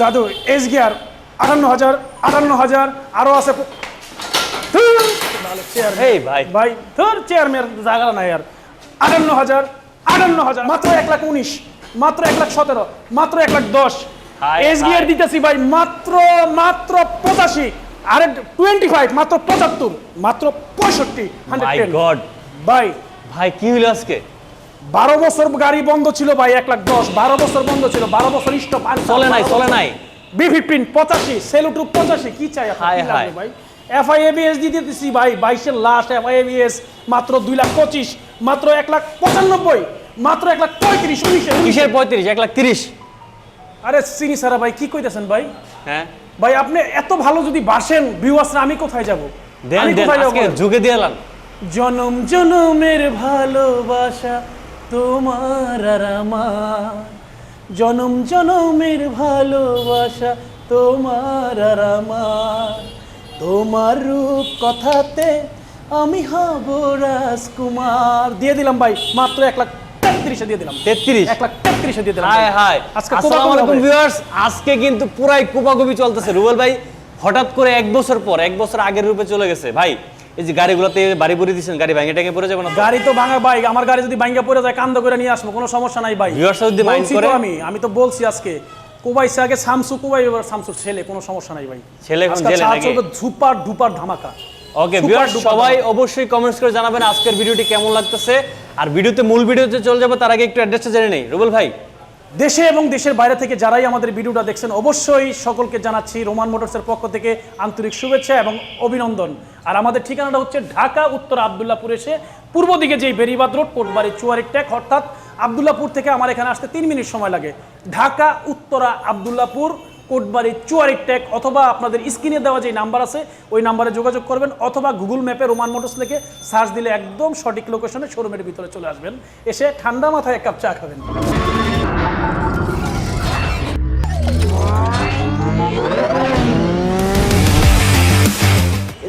দাদু S gear আটান্ন হাজার আটান্ন হাজার আরও আছে চেয়ার এই ভাই। ভাই চেয়ার মেয়ার জায়গা নাই আর। আটান্ন হাজার আটান্ন হাজার মাত্র এক লাখ উনিশ মাত্র এক লাখ সতেরো মাত্র এক লাখ দশ। এস গিয়ার দিতেছি ভাই মাত্র মাত্র পঁচাশি আরে টোয়েন্টি ফাইভ মাত্র পঁচাত্তর মাত্র পঁয়ষট্টি মাই হান্ড্রেড গড ভাই। ভাই কি হইল আজকে? বারো বছর গাড়ি বন্ধ ছিল ভাই এক লাখ দশ। বারো বছর বন্ধ ছিল বারো বছর স্টপ চলে নাই চলে নাই। বি ফিফটিন পঁচাশি সেলুটু পঁচাশি কি চাই। ভাই? এফআই এবিএস দিয়ে দিতেছি ভাই বাইশের লাস্ট এফআই এবিএস মাত্র দুই লাখ পঁচিশ মাত্র এক লাখ পঁচানব্বই মাত্র এক লাখ পঁয়ত্রিশ উনিশে কিসের পঁয়ত্রিশ? এক লাখ তিরিশ। আরে সিনি সারা ভাই কি কইতেছেন ভাই? হ্যাঁ। ভাই আপনি এত ভালো যদি বাসেন ভিউয়ার্সরা আমি কোথায় যাব? দেন আমি দেন কোথায় যাব আজকে যুগে দিয়ালাম জনম জনমের ভালোবাসা। তোমার আর আমার। জনম জনমের ভালোবাসা তোমার আর আমার। তোমার রূপ কথাতে আমি হব রাজকুমার। দিয়ে দিলাম ভাই মাত্র এক লাখ তেত্রিশে দিয়ে দিলাম। তেত্রিশ? এক লাখ তেত্রিশে দিয়ে দিলাম। হাই হাই আজকে আসসালামু আলাইকুম ভিউয়ার্স আজকে কিন্তু পুরাই কুপাকুপি চলতেছে। রুবেল ভাই হঠাৎ করে এক বছর পর এক বছর আগের রূপে চলে গেছে। ভাই এই যে গাড়িগুলোতে বাড়ি বুড়ি দিচ্ছেন গাড়ি ভেঙে টেঙে পড়ে যাবে না গাড়ি তো ভাঙা বাইক আমার গাড়ি যদি ভাঙ্গা পড়ে যায় কান্দ করে নিয়ে আসব কোনো সমস্যা নাই ভাই। রা যদি তো করে? আমি আমি তো বলছি আজকে। কোবাইছে আগে শামসু কোবাই এবার শামসুর ছেলে কোনো সমস্যা নাই ভাই। ছেলে এখন জেলে নাকি? ধুপার ধামাকা। ওকে ভিউয়ার্স সবাই অবশ্যই কমেন্টস করে জানাবেন আজকের ভিডিওটি কেমন লাগতেছে। আর ভিডিওতে মূল ভিডিওতে চলে যাব তার আগে একটু অ্যাড্রেসটা জেনে নেই। রুবেল ভাই দেশে এবং দেশের বাইরে থেকে যারাই আমাদের ভিডিওটা দেখছেন, অবশ্যই সকলকে জানাচ্ছি রোমান মোটরসের পক্ষ থেকে আন্তরিক শুভেচ্ছা এবং অভিনন্দন। আর আমাদের ঠিকানাটা হচ্ছে ঢাকা, উত্তর আবদুল্লাপুর এসে পূর্ব দিকে যেই বেরিবাদ রোড, কোটবাড়ি চুয়ারি ট্যাক অর্থাৎ আবদুল্লাপুর থেকে আমার এখানে আসতে তিন মিনিট সময় লাগে। ঢাকা, উত্তরা, আবদুল্লাপুর, কোটবাড়ি চুয়ারি ট্যাক অথবা আপনাদের স্ক্রিনে দেওয়া যে নাম্বার আছে, ওই নাম্বারে যোগাযোগ করবেন অথবা গুগল ম্যাপে রোমান মোটরস লিখে সার্চ দিলে একদম সঠিক লোকেশনে শোরুমের ভিতরে চলে আসবেন। এসে ঠান্ডা মাথায় এক কাপ চা খাবেন।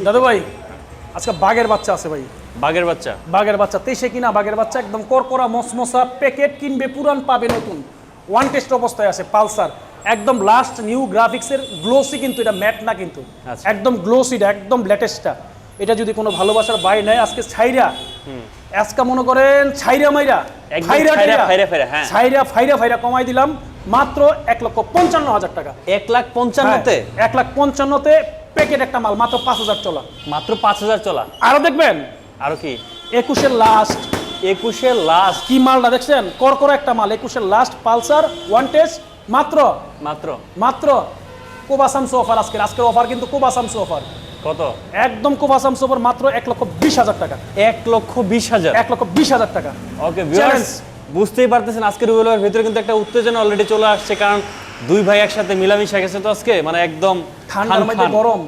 দাদু ভাই আজকে বাঘের বাচ্চা আছে ভাই। বাঘের বাচ্চা? বাঘের বাচ্চা তেইশে কিনা বাঘের বাচ্চা একদম করকরা মসমসা প্যাকেট কিনবে পুরান পাবে নতুন। ওয়ান টেস্ট অবস্থায় আছে পালসার। একদম লাস্ট নিউ গ্রাফিক্সের গ্লোসি কিন্তু এটা ম্যাট না কিন্তু। আচ্ছা। একদম গ্লোসিটা একদম লেটেস্টটা এটা যদি কোনো ভালোবাসার বাই নেয় আজকে ছাইরা। আজকে মনে করেন ছাইরা মাইরা। ফাইরা হ্যাঁ। ছাইরা ফাইরা ফাইরা কমাই দিলাম। মাত্র এক লক্ষ পঞ্চান্ন হাজার টাকা। এক লাখ পঞ্চান্নতে? হ্যাঁ, এক লাখ পঞ্চান্নতে প্যাকেট একটা মাল মাত্র পাঁচ হাজার চলা। মাত্র পাঁচ হাজার চলা? আরও দেখবেন? আরও কি? একুশের লাস্ট একুশে লাস্ট কি মালটা দেখছেন? করকরা একটা মাল একুশের লাস্ট পালসার ওয়ান টেস্ট মাত্র? মাত্র? মাত্র? কোবাসামসু অফার আজকের। আজকের অফার কিন্তু কোবাসামসু অফার কত? একদম কোবাসামসু অফার মাত্র এক লক্ষ বিশ হাজার টাকা। এক লক্ষ বিশ হাজার? এক লক্ষ বিশ হাজার টাকা। ওকে. বুঝতেই পারতেছেন আজকের রুবেলের ভিতরে কিন্তু একটা উত্তেজনা অলরেডি চলে আসছে কারণ দুই ভাই একসাথে মিলামিশা গেছে তো আজকে মানে একদম ঠান্ডার মধ্যে গরম।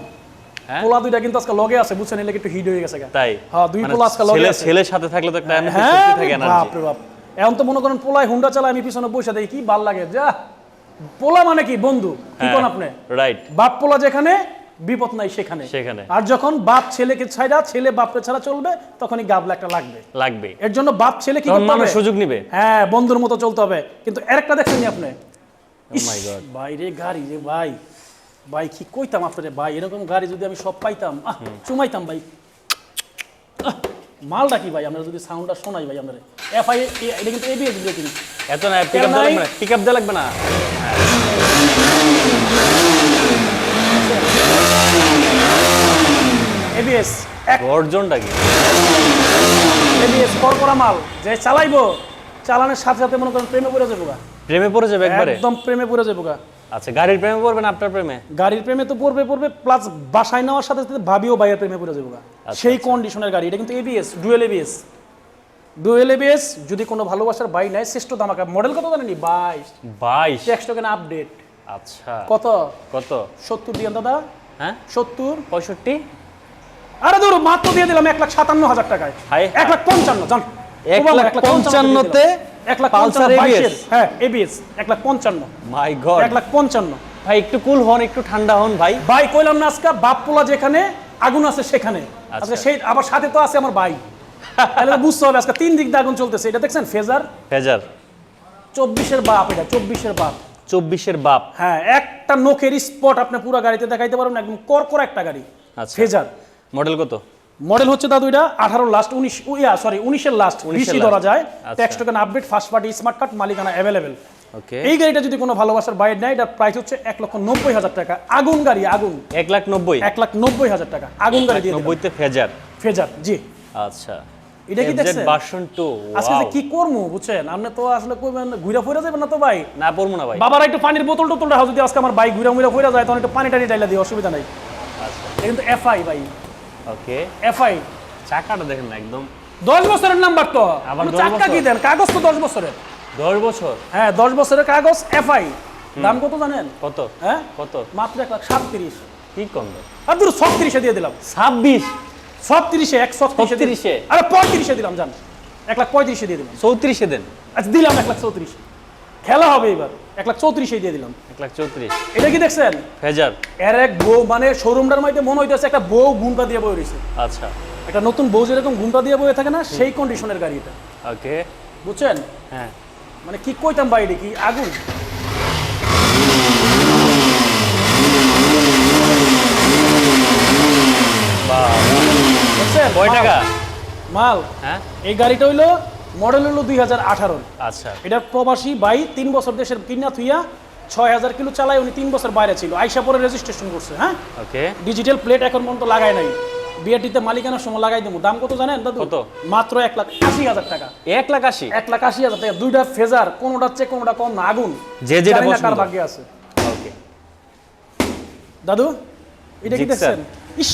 হ্যাঁ? পোলা দুইটা কিন্তু আজকে লগে আছে বুঝছেন এলে একটু হিট হয়ে গেছে তাই? হ্যাঁ দুই মানে পোলা আজকে লগে ছেলে আছে। ছেলের সাথে থাকলে তো একটা এমনিতে হ্যাঁ শক্তি বাপ রে বাপ। এখন তো মনে করেন পোলায় হুন্ডা চালায় আমি পিছনে বসে দেখি কি ভালো লাগে। যা পোলা মানে কি বন্ধু? কি কোন আপনি? রাইট বাপ পোলা যেখানে বিপদ নাই সেখানে। সেখানে। আর যখন বাপ ছেলেকে ছাইরা ছেলে বাপকে ছাড়া চলবে তখনই গাবলা একটা লাগবে। লাগবে। এর জন্য বাপ ছেলে কি করতে হবে? সুযোগ নিবে। হ্যাঁ বন্ধুর মতো চলতে হবে। কিন্তু আরেকটা দেখছেন নি আপনি? ইস, ভাই রে গাড়ি রে ভাই। ভাই কি কইতাম আপনারে? ভাই এরকম গাড়ি যদি আমি সব পাইতাম আহ, চুমাইতাম ভাই। মালটা কি ভাই? আমরা যদি সাউন্ডটা শোনাই ভাই আমরা এফআই এটা কিন্তু এবিএস ব্রেকিং এত না পিক আপ লাগবে না পিক আপ দেওয়া লাগবে না। এবিএস গর্জনটা কি? এবিএস করকরা মাল যে চালাইবো চালানোর সাথে সাথে মনে করেন প্রেমে পড়ে যাব প্রেমে পড়ে যাবে একবারে? একদম প্রেমে পড়ে যাব আচ্ছা গাড়ির প্রেমে পড়বে না আপনার প্রেমে? গাড়ির প্রেমে তো পড়বে পড়বে প্লাস বাসায় নেওয়ার সাথে সাথে ভাবিও বাইরের প্রেমে পড়ে যাব গা। আচ্ছা, সেই কন্ডিশনের গাড়ি এটা কিন্তু ABS dual ABS dual ABS যদি কোনো ভালোবাসার বাই নেয় শ্রেষ্ঠ দামাকা মডেল কত জানেনি? বাইশ। বাইশ। ট্যাক্স টোকেন আপডেট আচ্ছা। কত? কত? সত্তর দিয়ে দাদা। হ্যাঁ? সত্তর। পঁয়ষট্টি? আরে ধরো মাত্র দিয়ে দিলাম এক লাখ সাতান্ন হাজার টাকায়। হাই, এক লাখ পঞ্চান্ন জান। এক ও বাবা, লাখ পঞ্চান্নতে এক লাখ Pulsar পঞ্চান্ন হ্যাঁ এবিএস এক লাখ পঞ্চান্ন। মাই গড এক লাখ পঞ্চান্ন। ভাই একটু কুল হন একটু ঠান্ডা হন ভাই। ভাই কইলাম না আজকে বাপ পোলা যেখানে আগুন আছে সেখানে। আচ্ছা। আজকে সেই আবার সাথে তো আছে আমার ভাই। তাহলে বুঝতে হবে আজকে তিন দিক দিয়ে আগুন চলতেছে। এটা দেখছেন ফেজার? ফেজার। চব্বিশের বাপ এটা চব্বিশের বাপ। চব্বিশের বাপ। হ্যাঁ একটা নখের স্পট আপনি পুরো গাড়িতে দেখাইতে পারবেন একদম করকর একটা গাড়ি। আচ্ছা। ফেজার। মডেল কত? মডেল হচ্ছে দাদু এটা আঠারো লাস্ট উনিশ ইয়া সরি উনিশের লাস্ট 19 বিশই ধরা যায়। Tax token update first party smart card মালিকানা অ্যাভেলেবেল ওকে এই গাড়িটা যদি কোনো ভালোবাসার বাইর নেয় এটার প্রাইস হচ্ছে এক লক্ষ নব্বই হাজার টাকা। আগুন গাড়ি আগুন। এক লাখ নব্বই? এক লাখ নব্বই হাজার টাকা। আগুন গাড়ি। নব্বইতে ফেজার। ফেজার জি। আচ্ছা। এটা কি দেখছেন? ভার্সন টু আজকে যে কি করব বুঝছেন? আপনি তো আসলে কইবেন ঘুরা ফিরে যাবেন না তো ভাই? না পড়ব না ভাই। বাবার একটু পানির বোতল টোতলটা যদি আজকে আমার বাইক ঘুরা ফিরে যায় তখন একটু পানি টানি ডাইলা দিই অসুবিধা নাই। আচ্ছা। কিন্তু এফআই ভাই। ওকে। এফআই চাকাটা দেখেন না একদম। দশ বছরের নাম্বার তো। আবার 10 চাক্কা কি দেন? কাগজ তো দশ বছরের। দশ বছর? হ্যাঁ দশ বছরের কাগজ এফআই দাম কত জানেন? কত? হ্যাঁ? কত? মাত্র এক লাখ সাতত্রিশ। কি কম? আর দুটো ছত্রিশে দিয়ে দিলাম। ছাব্বিশ। ছত্রিশে এক ছত্রিশে দিয়ে- 36 আরে পঁয়ত্রিশে দিলাম জান। এক লাখ পঁয়ত্রিশে দিয়ে দিলাম। চৌত্রিশে দেন। আচ্ছা দিলাম এক লাখ চৌত্রিশ। খেলা হবে এবার। এক লাখ চৌত্রিশে দিয়ে দিলাম। এক লাখ চৌত্রিশ। এটা কি দেখছেন? ফেজার এর এক বউ মানে শোরুমটার মধ্যে মনে হইতেছে একটা বউ ঘুমটা দিয়ে বয়ে রয়েছে আচ্ছা। একটা নতুন বউ যেরকম ঘুমটা দিয়ে বয়ে থাকে না সেই কন্ডিশনের গাড়ি এটা। ওকে। বুঝছেন? হ্যাঁ। মানে কি কইতাম বাইরে কি আগুন? বাহ। বুঝছেন কয় টাকা? মাল। হ্যাঁ? এই গাড়িটা হইল মডেল হলো দুই হাজার আঠারো। আচ্ছা। এটা প্রবাসী বাই তিন বছর দেশের কিনা থুইয়া ছয় হাজার কিলো চালায় উনি তিন বছর বাইরে ছিল। আইসা পরে রেজিস্ট্রেশন করছে হ্যাঁ? ওকে। ডিজিটাল প্লেট এখন পর্যন্ত লাগায় নাই। বিআরটিতে মালিকানার সময় লাগাই দেবো। দাম কত জানেন দাদু? কত? মাত্র এক লাখ আশি হাজার টাকা। এক লাখ আশি? এক লাখ আশি হাজার টাকা। দুইটা ফেজার কোনোটা চেয়ে কোনোটা কম না। আগুন। যে যেটা কার ভাগ্যে আছে। ওকে। দাদু এটা কি দেখছেন? ইস!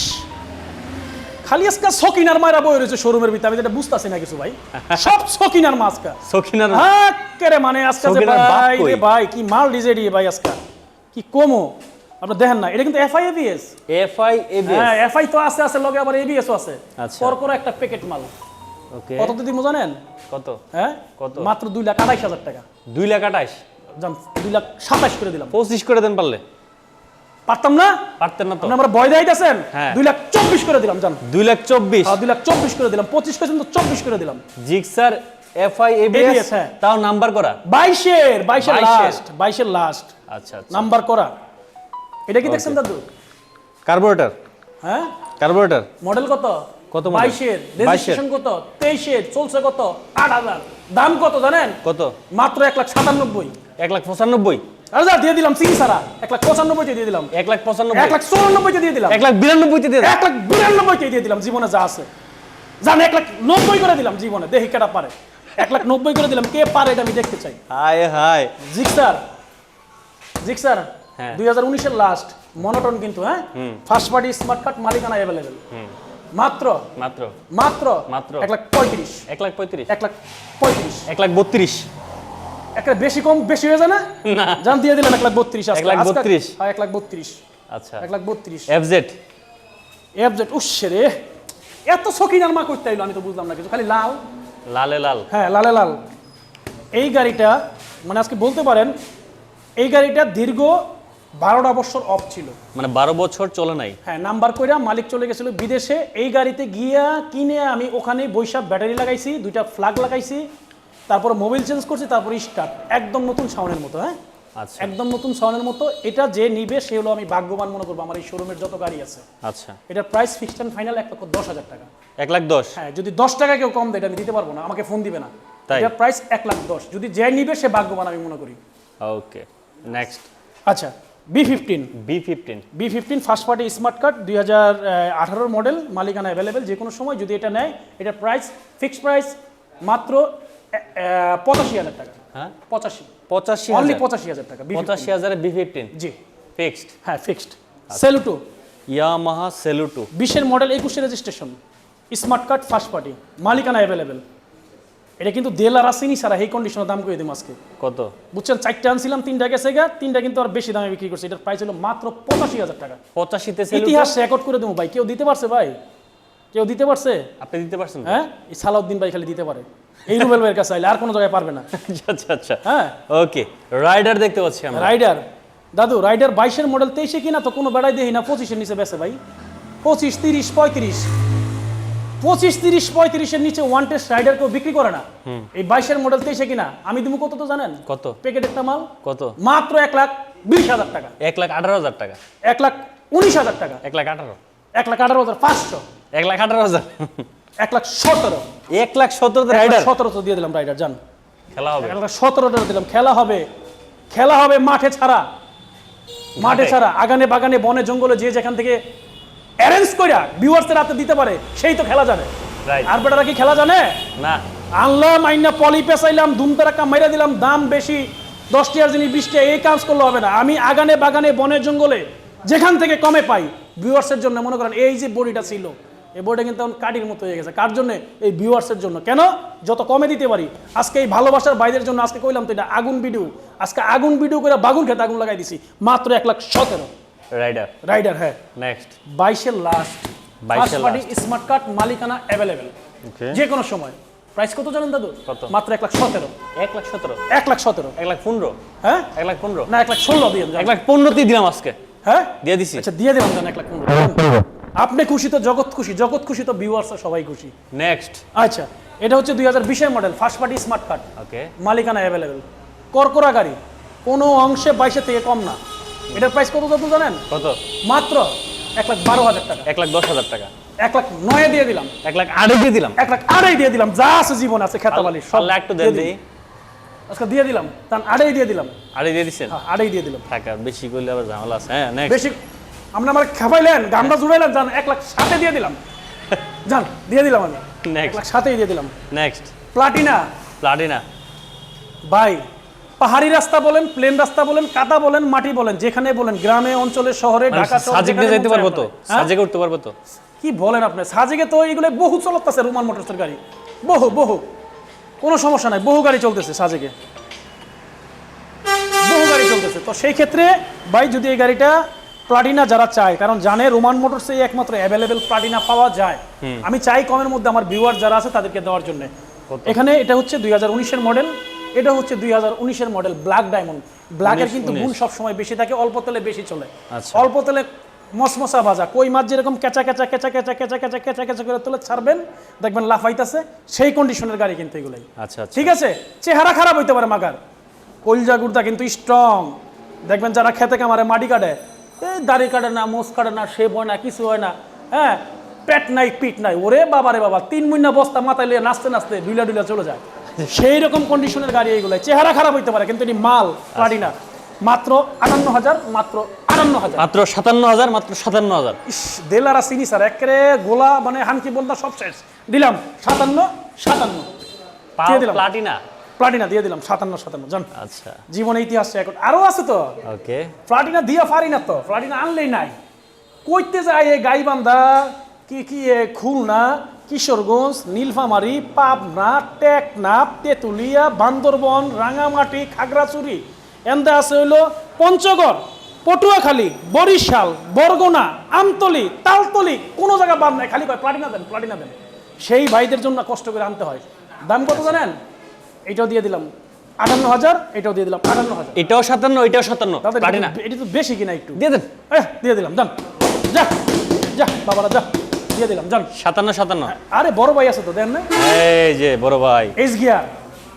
খালি আজকা সকিনার মায়েরা বই রয়েছে শোরুমের ভিতরে আমি যেটা বুঝতেছি না কিছু ভাই। সব সকিনার মাছকা সখিনার হ্যাঁ কেরে মানে আজকে ভাই রে ভাই কি মাল ডিজে দিয়ে ভাই আজকা। কি কমো? আপনি দেখেন না এটা কিন্তু FI ABS F I ABS হ্যাঁ এফআই তো আছে আছে লগে আবার এবিএসও আছে। আচ্ছা। কর কর একটা প্যাকেট মাল। ওকে কত দিদি মো জানেন? কত? হ্যাঁ? কত? মাত্র দুই লাখ আড়াইশ হাজার টাকা। দুই লাখ আঠাশ জান দুই লাখ সাতাশ করে দিলাম। পঁচিশ করে দেন পারলে। পারতাম না? পারতেন না তো। আমার ভয় দেখাইতেছেন? হ্যাঁ। দুই লাখ চব্বিশ করে দিলাম জান। দুই লাখ চব্বিশ? দুই লাখ চব্বিশ করে দিলাম। পঁচিশ করে তো চব্বিশ করে দিলাম। জিক্সার এফ এবিএস হ্যাঁ। তাও নাম্বার করা? বাইশের বাইশের 22 লাস্ট বাইশের লাস্ট আচ্ছা আচ্ছা। নাম্বার করা। এটা কি দেখছেন দাদু? কার্বোরেটর। হ্যাঁ? কার্বোরেটর। মডেল কত? কত বাইশের। রেজিস্ট্রেশন কত? তেইশের। চলছে কত? আট হাজার। দাম কত জানেন? কত? মাত্র এক লাখ সাতানব্বই। এক লাখ পঁচানব্বই। আরে যা দিয়ে দিলাম সিং সারা এক লাখ পঁচানব্বইতে দিয়ে দিলাম এক লাখ পঁচানব্বই এক লাখ চৌরানব্বইতে দিয়ে দিলাম এক লাখ বিরানব্বইতে দিয়ে। এক লাখ বিরানব্বইতে দিয়ে দিলাম জীবনে যা আছে জান এক লাখ নব্বই করে দিলাম জীবনে দেখি কেটা পারে এক লাখ নব্বই করে দিলাম কে পারে এটা আমি দেখতে চাই হায় হায় জিক্সার হ্যাঁ। দুই হাজার উনিশের লাস্ট মনোটন কিন্তু হ্যাঁ ফার্স্ট পার্টি স্মার্ট কার্ড মালিকানা অ্যাভেলেবেল মাত্র মাত্র মাত্র মাত্র। এক লাখ পঁয়ত্রিশ এক লাখ পঁয়ত্রিশ এক লাখ পঁয়ত্রিশ এক লাখ বত্রিশ একটা বেশি কম বেশি হয়ে যায় না? না। জান দিয়ে দিলাম এক লাখ বত্রিশ এক লাখ বত্রিশ? হ্যাঁ এক লাখ বত্রিশ। আচ্ছা। এক লাখ বত্রিশ। এফ জেড এফজেড উচ্ছে রে। এত শখিনার মা করতে আইলো আমি তো বুঝলাম না কিছু। খালি লাল। লালে লাল। হ্যাঁ লালে লাল। এই গাড়িটা মানে আজকে বলতে পারেন এই গাড়িটা দীর্ঘ বারোটা বছর অফ ছিল। মানে বারো বছর চলে নাই? হ্যাঁ নাম্বার কইরা মালিক চলে গেছিল বিদেশে। এই গাড়িতে গিয়া কিনে আমি ওখানে বৈশাখ ব্যাটারি লাগাইছি দুইটা ফ্লাগ লাগাইছি। তারপর মোবাইল চেঞ্জ করছি তারপর স্টার্ট একদম নতুন সাউন্ডের মতো হ্যাঁ? আচ্ছা। একদম নতুন সাউন্ডের মতো। এটা যে নিবে সে হলো আমি ভাগ্যবান মনে করব আমার এই শোরুমের যত গাড়ি আছে। আচ্ছা। এটার প্রাইস ফিক্সড অ্যান্ড ফাইনাল এক লক্ষ দশ হাজার টাকা। এক লাখ দশ? হ্যাঁ যদি দশ টাকা কেউ কম দেয় এটা আমি দিতে পারব না আমাকে ফোন দিবে না। তাই? এটার প্রাইস এক লাখ দশ। যদি যে নিবে সে ভাগ্যবান আমি মনে করি। ওকে নেক্সট আচ্ছা B fifteen B fifteen B fifteen first party smart card দুই হাজার আঠারোর মডেল মালিকানা অ্যাভেলেবেল যে কোনো সময় যদি এটা নেয় এটার প্রাইস ফিক্সড প্রাইস মাত্র পঁচাশি হাজার টাকা। হ্যাঁ? পঁচাশি। পঁচাশি অনলি পঁচাশি হাজার টাকা পঁচাশি হাজারে বি ফিফটিন জি। ফিক্সড হ্যাঁ ফিক্সড সেলুটো আচ্ছা। ইয়ামাহা সেলুটু বিশের মডেল একুশে registration smart card first party মালিকানা অ্যাভেলেবেল এটা কিন্তু আসেনি সারা এই কন্ডিশনের দাম করে দিম আজকে। কত? বুঝছেন চারটা আনছিলাম তিনটা গেছে গা তিনটা কিন্তু আর বেশি দামে বিক্রি করছে। এটার প্রাইস হলো মাত্র পঁচাশি হাজার টাকা। পঁচাশিতে ইতিহাস রেকর্ড করে দেবো ভাই। কেউ দিতে পারছে ভাই? কেউ দিতে পারছে? আপনি দিতে পারছেন হ্যাঁ? সালাউদ্দিন ভাই খালি দিতে পারে। এই রুবেল ভাইয়ের কাছে আইলে আর কোনো জায়গায় পারবে না। আচ্ছা আচ্ছা হ্যাঁ। ওকে রাইডার দেখতে পাচ্ছি আমরা। রাইডার দাদু রাইডার বাইশের মডেল তেইশে কিনা তো কোনো বেড়াই দেখি না পঁচিশের নিচে বেছে ভাই। পঁচিশ তিরিশ পঁয়ত্রিশ। পঁচিশ তিরিশ পঁয়ত্রিশের নিচে ওয়ান টেস্ট রাইডার কেউ বিক্রি করে না। এই বাইশের মডেল তেইশে কিনা আমি তুমি কত তো জানেন? কত? প্যাকেট একটা মাল। কত? মাত্র এক লাখ বিশ হাজার টাকা। এক লাখ আঠারো হাজার টাকা। এক লাখ উনিশ হাজার টাকা। এক লাখ আঠারো। এক লাখ আঠারো হাজার পাঁচশো। এক লাখ আঠারো হাজার। এক লাখ সতেরো। এক লাখ রাইডার সতেরো তো দিয়ে দিলাম রাইডার জান। খেলা হবে। এক লাখ সতেরোটা দিলাম খেলা হবে। খেলা হবে মাঠে ছাড়া। মাঠে ছাড়া। আগানে বাগানে বনে জঙ্গলে যে যেখান থেকে অ্যারেঞ্জ কইরা ভিউয়ার্সের হাতে দিতে পারে সেই তো খেলা জানে। আর বেটারা কি খেলা জানে? না। আনলাম আইনা পলি পেঁচাইলাম ধুম তারাক্কা মাইরা দিলাম দাম বেশি। দশ টিয়ার জিনিস বিশ টিয়া এই কাজ করলে হবে না। আমি আগানে বাগানে বনে জঙ্গলে যেখান থেকে কমে পাই ভিউয়ার্সের জন্য মনে করেন এই যে বডিটা ছিল এই বডিটা কিন্তু এখন কাটির মতো হয়ে গেছে। কার জন্য? এই ভিউয়ার্সের জন্য। কেন? যত কমে দিতে পারি। আজকে এই ভালোবাসার বাইদের জন্য আজকে কইলাম তো এটা আগুন ভিডিও। আজকে আগুন ভিডিও করে বাগুন খেতে আগুন লাগাই দিছি। মাত্র এক লাখ সতেরো। রাইডার রাইডার হ্যাঁ। নেক্সট বাইশের লাস্ট 22 পার্টি স্মার্ট কার্ড মালিকানা অ্যাভেলেবেল যে কোনো সময়। প্রাইস কত জানেন দাদু? কত? মাত্র এক লাখ সতেরো। এক লাখ সতেরো? এক লাখ সতেরো। এক লাখ পনেরো? হ্যাঁ? এক লাখ পনেরো? না এক লাখ ষোলো দিয়ে এক লাখ পনেরোতেই দিলাম আজকে। হ্যাঁ? দিয়ে দিছি। আচ্ছা দিয়ে দিলাম জান এক লাখ পনেরো। আপনি খুশি তো জগৎ খুশি জগৎ খুশি তো ভিউয়ার্স সবাই খুশি। নেক্সট আচ্ছা এটা হচ্ছে দুই হাজার বিশের model first party smart card okay মালিকানা অ্যাভেলেবেল করকরা গাড়ি কোনো অংশে বাইশের থেকে কম না। এটার প্রাইস কত কত জানেন? কত? মাত্র এক লাখ বারো হাজার টাকা। এক লাখ দশ হাজার টাকা। এক লাখ নয়ে দিয়ে দিলাম। এক লাখ আড়াই দিয়ে দিলাম। এক লাখ আড়াই দিয়ে দিলাম। যা আছে জীবন আছে খেতাবালি সব একটু দেন দিয়ে দিই। আজকে দিয়ে দিলাম। তার আড়াই দিয়ে দিলাম। আড়াই দিয়ে দিচ্ছেন হ্যাঁ, আড়াই দিয়ে দিলাম। টাকা বেশি করলে আবার ঝামেলা আছে। হ্যাঁ নেক্সট বেশি আমরা আমার খাবাইলেন গামটা জুড়াইলেন জান এক লাখ সাথে দিয়ে দিলাম। জান দিয়ে দিলাম আমি। এক লাখ সাথেই দিয়ে দিলাম। Next Platina. প্লাটিনা। ভাই পাহাড়ি রাস্তা বলেন প্লেন রাস্তা বলেন কাদা বলেন মাটি বলেন যেখানে বলেন গ্রামে অঞ্চলে শহরে ঢাকা শহর সাজেক যেতে পারব তো? হ্যাঁ? সাজেকে উঠতে পারব তো? কি বলেন আপনি? সাজেকে তো এইগুলো বহু চলতেছে রোমান মোটরসের গাড়ি। বহু বহু। কোনো সমস্যা নাই বহু গাড়ি চলতেছে সাজেকে। বহু গাড়ি চলতেছে। তো সেই ক্ষেত্রে ভাই যদি এই গাড়িটা প্লাটিনা যারা চায় কারণ জানে রোমান মোটরসে একমাত্র অ্যাভেলেবেল প্লাটিনা পাওয়া যায়। আমি চাই কমের মধ্যে আমার ভিউয়ার যারা আছে তাদেরকে দেওয়ার জন্য। এখানে এটা হচ্ছে দুই হাজার উনিশের মডেল এটা হচ্ছে দুই হাজার উনিশের মডেল ব্ল্যাক ডায়মন্ড ব্ল্যাকের কিন্তু গুণ সবসময় বেশি থাকে অল্প তেলে বেশি চলে। আচ্ছা। অল্প তেলে মসমসা ভাজা কই মাছ যেরকম কেঁচা কেঁচা কেঁচা কেঁচা কেঁচা কেঁচা কেঁচা কেঁচা করে তুলে ছাড়বেন দেখবেন লাফাইতাছে সেই কন্ডিশনের গাড়ি কিন্তু এগুলাই। আচ্ছা আচ্ছা। ঠিক আছে? চেহারা খারাপ হইতে পারে মাগার। কলজা গুড়দা কিন্তু স্ট্রং দেখবেন যারা খেতে কামারে মাটি কাটে এই দাড়ি কাটে না মোষ কাটে না শেপ হয় না কিছু হয় না হ্যাঁ? পেট নাই পিট নাই ওরে বাবা রে বাবা তিন মহিনা বস্তা মাথায় লিয়ে নাচতে নাচতে ডুলা ডুলা চলে যায়। সেই রকম কন্ডিশনের গাড়ি এইগুলো চেহারা খারাপ হইতে পারে কিন্তু এটি মাল প্লাটিনা মাত্র আটান্ন হাজার মাত্র আটান্ন হাজার মাত্র সাতান্ন হাজার মাত্র সাতান্ন হাজার দেলারা চিনি স্যার একেবারে গোলা মানে হানকি বলতা সব শেষ। দিলাম সাতান্ন সাতান্ন। দিলাম। প্লাটিনা প্লাটিনা দিয়ে দিলাম সাতান্ন সাতান্ন জান। আচ্ছা। জীবনে ইতিহাস এখন। আরও আছে তো? ওকে। প্লাটিনা দিয়া পারি না তো? প্লাটিনা আনলেই নাই। কইতে যায় এই গাইবান্ধা কি কি এ খুলনা কিশোরগঞ্জ নীলফামারী পাবনা টেকনাফ তেঁতুলিয়া বান্দরবন রাঙামাটি খাগড়াছড়ি। এন্দে আছে হইল পঞ্চগড় পটুয়াখালী বরিশাল বরগুনা আমতলি তালতলি কোনো জায়গা বাদ নাই। খালি কয় প্লাটিনা দেন প্লাটিনা দেন। সেই ভাইদের জন্য কষ্ট করে আনতে হয়। দাম কত জানেন? এটাও দিয়ে দিলাম। আটান্ন হাজার এটাও দিয়ে দিলাম। আটান্ন হাজার। এটাও সাতান্ন এটাও সাতান্ন। দাদা প্লাটিনা এটা তো- বেশি কিনা একটু? দিয়ে দেন। দিয়ে দিলাম যান। যা যা বাবারা যা। দিয়ে দিলাম যান। সাতান্ন সাতান্ন। আরে বড় ভাই আছে তো দেন না। এই যে বড় ভাই। এইচ গিয়ার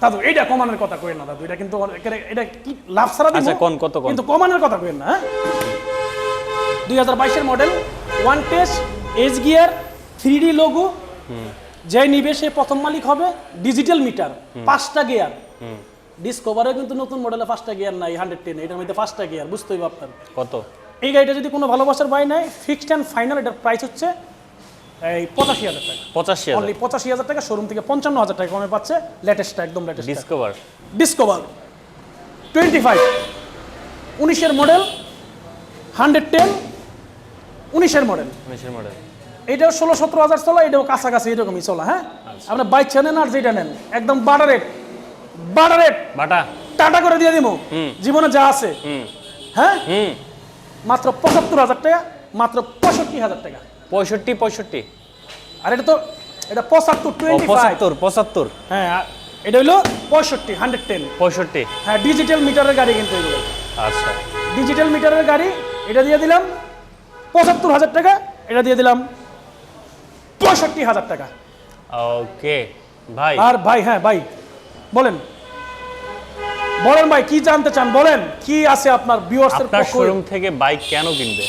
দাদু এইটা কমানোর কথা কইেন না দাদু। এটা কিন্তু এটা কি লাভ ছাড়া দিব? আচ্ছা, কোন, কত কোন? কিন্তু কমানোর কথা কইেন না হ্যাঁ? দুই হাজার বাইশের model one test H gear three D logo যে নিবে সে প্রথম মালিক হবে ডিজিটাল মিটার পাঁচটা গিয়ার ডিসকভারে কিন্তু নতুন মডেলে পাঁচটা গিয়ার নাই হান্ড্রেড টেন এটার মধ্যে পাঁচটা গিয়ার বুঝতেই আপনার। কত? এই গাড়িটা যদি কোনো ভালোবাসার বাই নেয় ফিক্সড অ্যান্ড ফাইনাল এটার প্রাইস হচ্ছে এই পঁচাশি হাজার টাকা। পঁচাশি অনলি পঁচাশি হাজার টাকা শোরুম থেকে পঞ্চান্ন হাজার টাকা কমে পাচ্ছে লেটেস্টটা একদম latest Discover Discover twenty five উনিশের মডেল হান্ড্রেড টেন উনিশের মডেল উনিশের মডেল এটাও ষোলো সতেরো হাজার চলা এটাও কাছাকাছি এরকমই চলা হ্যাঁ? আপনার বাইক নেন আর যেটা নেন একদম বাটার রেট বাটার রেট। বাটা? টাটা করে দিয়ে দিব। জীবনে যা আছে। হ্যাঁ? মাত্র পঁচাত্তর হাজার টাকা মাত্র পঁয়ষট্টি হাজার টাকা। পঁয়ষট্টি পঁয়ষট্টি। আর এটা তো এটা পঁচাত্তর টোয়েন্টি পঁচাত্তর পঁচাত্তর। হ্যাঁ এটা হলো পঁয়ষট্টি হান্ড্রেড টেন পঁয়ষট্টি। হ্যাঁ ডিজিটাল মিটারের গাড়ি কিন্তু এগুলো। আচ্ছা। ডিজিটাল মিটারের গাড়ি এটা দিয়ে দিলাম পঁচাত্তর হাজার টাকা এটা দিয়ে দিলাম পঁয়ষট্টি হাজার টাকা। ওকে ভাই। আর ভাই হ্যাঁ ভাই বলেন। বলেন ভাই কি জানতে চান? বলেন কি আছে আপনার ভিউয়ার্সের আপনার পক্ষ শোরুম থেকে বাইক কেন কিনবে?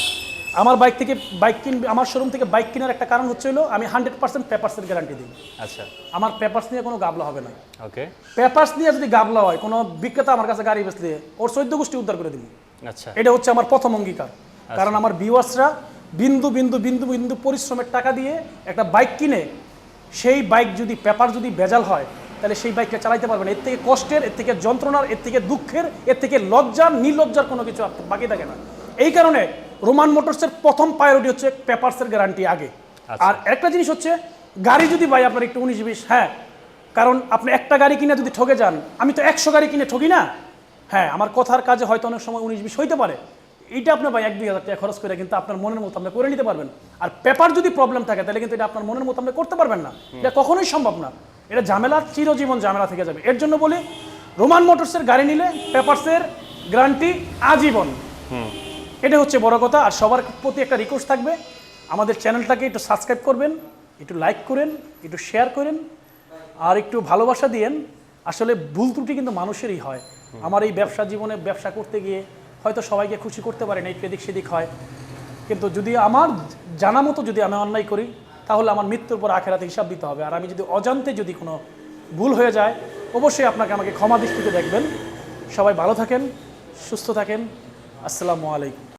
আমার বাইক থেকে বাইক কিনবে আমার শোরুম থেকে বাইক কেনার একটা কারণ হচ্ছে হলো আমি হান্ড্রেড পার্সেন্ট পেপার্সের গ্যারান্টি দিই। আচ্ছা। আমার পেপার্স নিয়ে কোনো গাবলা হবে না। ওকে পেপার্স নিয়ে যদি গাবলা হয় কোনো বিক্রেতা আমার কাছে গাড়ি বেচলে ওর চৈদ্দ গোষ্ঠী উদ্ধার করে দিব। আচ্ছা। এটা হচ্ছে আমার প্রথম অঙ্গীকার। কারণ আমার ভিউয়ার্সরা বিন্দু বিন্দু বিন্দু বিন্দু পরিশ্রমের টাকা দিয়ে একটা বাইক কিনে সেই বাইক যদি পেপার যদি ভেজাল হয় তাহলে সেই বাইকটা চালাইতে পারবে না। এর থেকে কষ্টের এর থেকে যন্ত্রণার এর থেকে দুঃখের এর থেকে লজ্জার নির্লজ্জার কোনো কিছু আপনার বাকি থাকে না। এই কারণে রোমান মোটরসের প্রথম প্রায়োরিটি হচ্ছে পেপারসের গ্যারান্টি আগে। আচ্ছা। আর একটা জিনিস হচ্ছে গাড়ি যদি ভাই আপনার একটু উনিশ বিশ হ্যাঁ কারণ আপনি একটা গাড়ি কিনে যদি ঠকে যান আমি তো একশো গাড়ি কিনে ঠকি না? হ্যাঁ আমার কথার কাজে হয়তো অনেক সময় উনিশ বিশ হইতে পারে। এইটা আপনার ভাই এক দুই হাজার টাকা খরচ করে কিন্তু আপনার মনের মতো আপনি করে নিতে পারবেন। আর পেপার যদি প্রবলেম থাকে তাহলে কিন্তু এটা আপনার মনের মতো আপনি করতে পারবেন না। এটা কখনোই সম্ভব না। এটা ঝামেলা চিরজীবন ঝামেলা থেকে যাবে। এর জন্য বলি রোমান মোটরসের গাড়ি নিলে পেপারসের গ্যারান্টি আজীবন। এটা হচ্ছে বড় কথা। আর সবার প্রতি একটা রিকোয়েস্ট থাকবে। আমাদের চ্যানেলটাকে একটু সাবস্ক্রাইব করবেন একটু লাইক করেন একটু শেয়ার করেন আর একটু ভালোবাসা দিয়েন। আসলে ভুল ত্রুটি কিন্তু মানুষেরই হয়। আমার এই ব্যবসা জীবনে ব্যবসা করতে গিয়ে হয়তো সবাইকে খুশি করতে পারেন একটু এদিক সেদিক হয়। কিন্তু যদি আমার জানা মতো যদি আমি অন্যায় করি, তাহলে আমার মৃত্যুর পর আখেরাতে হিসাব দিতে হবে। আর আমি যদি অজান্তে যদি কোনো ভুল হয়ে যায়, অবশ্যই আপনাকে আমাকে ক্ষমা দৃষ্টিতে দেখবেন। সবাই ভালো থাকেন, সুস্থ থাকেন। আসসালামু আলাইকুম।